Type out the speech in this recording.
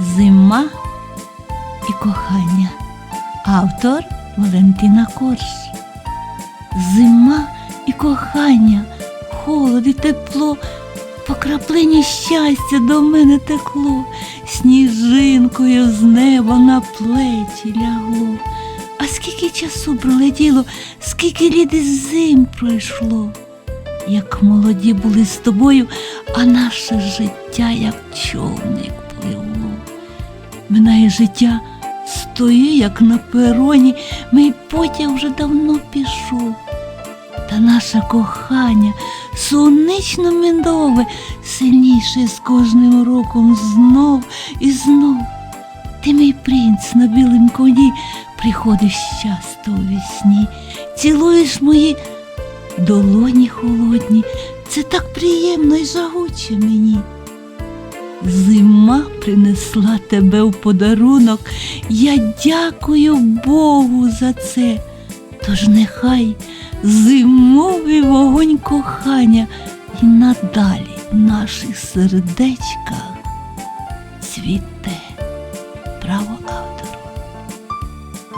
Зима і кохання. Автор Валентина Корж. Зима і кохання, холод і тепло, по краплині щастя до мене текло, сніжинкою з неба на плечі лягло. А скільки часу пролетіло, скільки літ і зим пройшло, як молоді були з тобою, а наше життя, як човник. Минає життя, стою, як на пероні, мій потяг вже давно пішов. Та наше кохання сонично медове, сильніше з кожним роком знов і знов. Ти мій принц на білім коні, приходиш часто у вісні, цілуєш мої долоні холодні, це так приємно і жагуче мені. Зима принесла тебе в подарунок. Я дякую Богу за це. Тож нехай зимовий вогонь кохання і надалі в наших сердечках цвіте право.